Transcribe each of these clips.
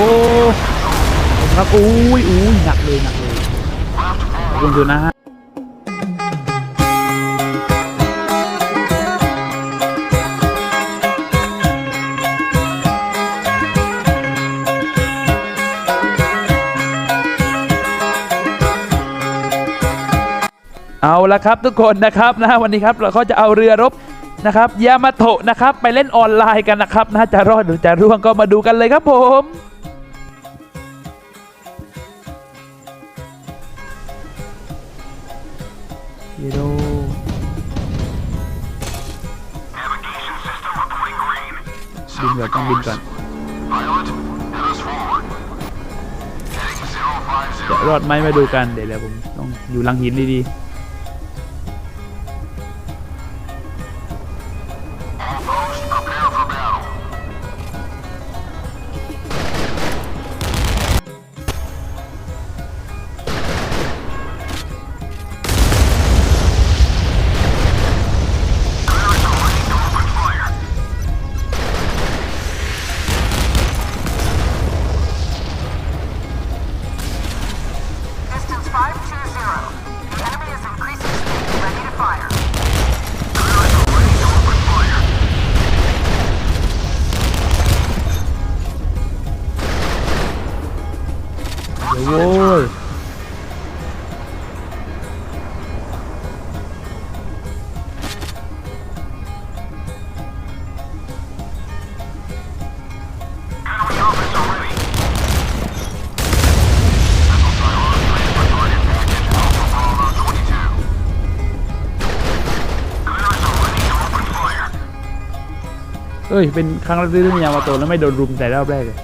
อ้ครับอุ้ยอุ้ยหนักเลยหนักเลยขอบคุณดูนะฮะเอาละครับทุกคนนะครับนะวันนี้ครับเราก็จะเอาเรือรบนะครับยามาโตะนะครับ ไปเล่นออนไลน์กันนะครับน่าจะรอดหรือจะร่วงก็มาดูกันเลยครับผม ฮีโร่บินก่อนต้องบินก่อนจะรอดไหมมาดูกันเดี๋ยวเดี๋ยวผมต้องอยู่หลังหินดีๆ เอ้ย เป็นครั้งแรกที่เล่นยามาโตแล้วไม่โดนรุมแต่รอบแรกเลย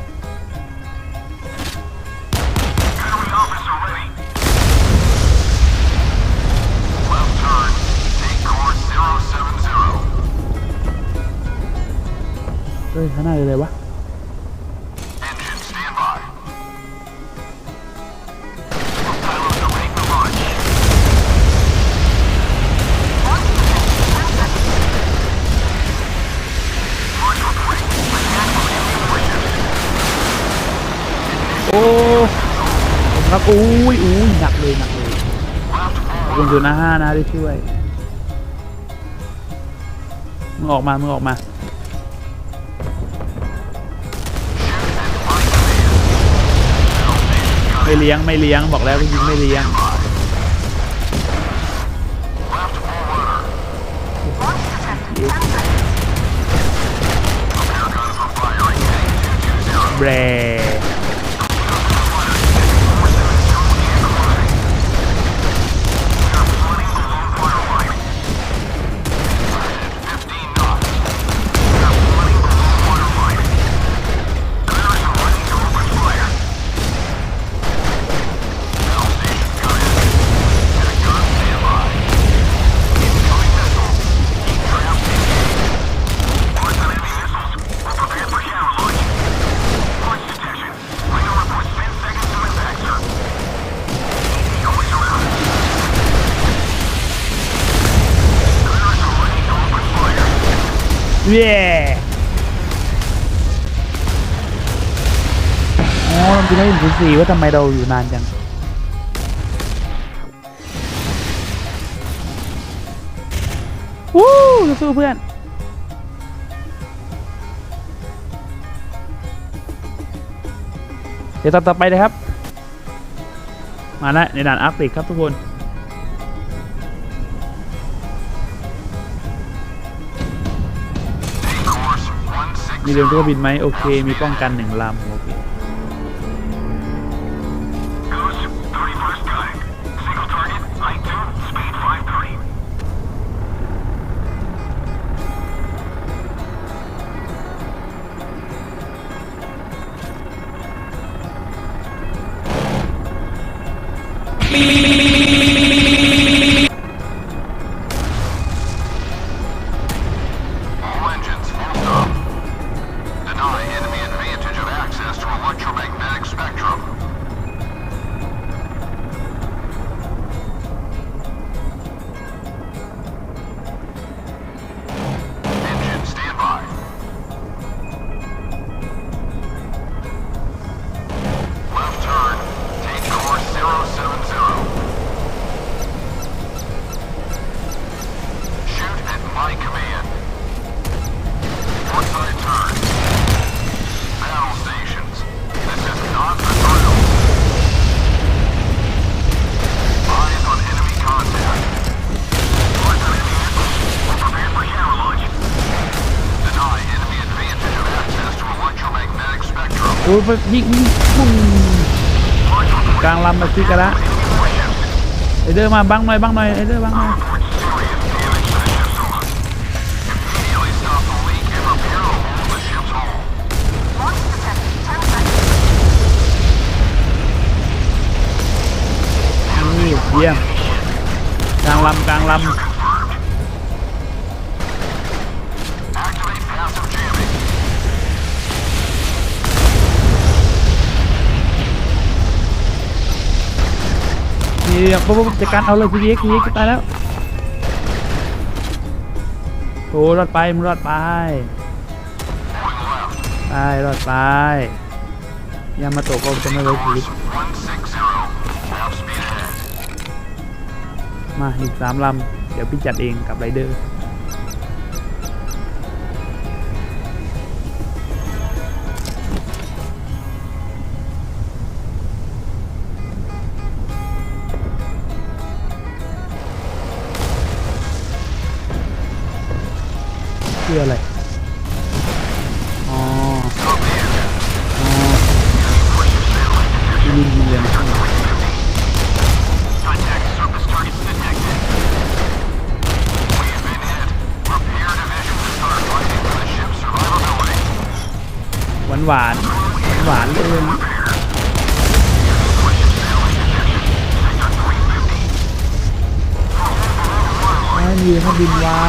เฮ้ยข้างหน้าเลยเลยวะ ครับอุ้ยอุ้ยหนักเลยหนักเลยคุณดูนะห้านะที่ช่วยมึงออกมามึงออกมาไม่เลี้ยงไม่เลี้ยงบอกแล้วว่ยิงไม่เลี้ยงแบร เย้อ๋อเราจะได้เห็นสีสีว่าทำไมเราอยู่นานจังวู้สู้เพื่อนเดี๋ยวตอนต่อไปเลยครับ มาแล้วในด่านอาร์กติกครับทุกคน มีเรือตัวบินไหมโอเค มีป้องกันหนึ่งลำโอเค ดูไปยิงยิงปุ้งกลางลำมาซิกันละไอเดอร์มาบังหน่อยบังหน่อยไอเดอร์บังหน่อยนี่เยี่ยมกลางลำกลางลำ นี่ปุ๊บปุ๊บจัดการเอาเลยพีเอ็กพีเอ็กตายแล้วโอ้รอดไปมึงรอดไปไปรอดไปยามาโตะก็จะไม่ไว้ชีวิตมาอีกสามลำ เดี๋ยวพี่จัดเองกับไรเดอร์ หวานหวานหวานๆเลยไม่มีเขาบินไว้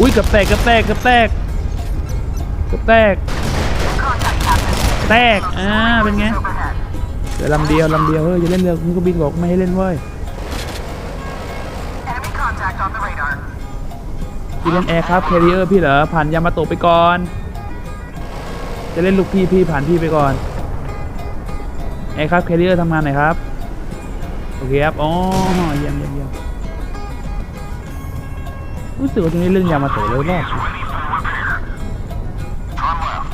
อุ้ยกับแตกกับแตกกับแตกกับแตก แตก อ่า เป็นไง เดี๋ยวลำเดียวลำเดียวเฮ้ยจะเล่นเรือคุณก็บินบอกไม่ให้เล่นเว้ย Enemy contact on the radar. พี่เล่นแอร์ครับแคริเออร์พี่เหรอผ่านยามาโตะไปก่อน จะเล่นลูกพี่พี่ผ่านพี่ไปก่อนแอร์ครับแคริเออร์ทำงานหน่อยครับโอเคครับอ๋อเยี่ยมเยี่ยมเยี่ยมรู้สึกว่าตรงนี้เล่นยามาโตะเลยรอบ Ready for repair. Turn left.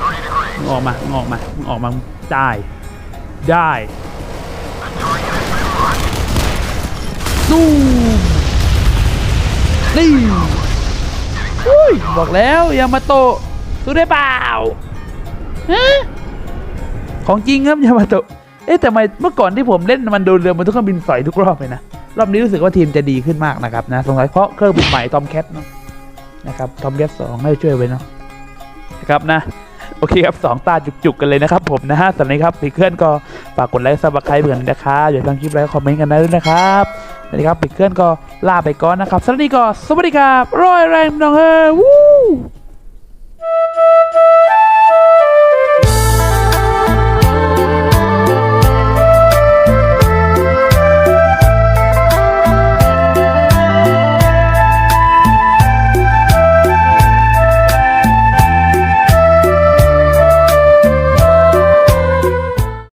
30 degrees. มึงออกมามึงออกมามึงออกมามึง ได้ได้สู้นี่อุ้ยบอกแล้วยามาโตะสู้ได้เปล่าฮะของจริงครับยามาโตะเอ๊ะแต่ทำไมเมื่อก่อนที่ผมเล่นมันโดนเรือมันทุกเครื่องบินสอยทุกรอบเลยนะ รอบนี้รู้สึกว่าทีมจะดีขึ้นมากนะครับนะสงสัยเพราะเครื่องบินใหม่ทอมแคทเนาะนะครับทอมแคทสองให้ช่วยไว้เนาะนะครับนะ โอเคครับสองตาจุกๆกันเลยนะครับผมนะฮะสำหรับนี้ครับปีเคลื่อนก็ ฝากกดไลค์ซับสไครป์เหมือนนะครับอย่าลืมทางคลิปไลค์คอมเมนต์กันได้ด้วยนะครับสวัสดีครับปิดเคลื่อนก็ลาไปก่อนนะครับสวัสดีก็สวัสดีครับร้อยแรงน้องเฮ้ยวู้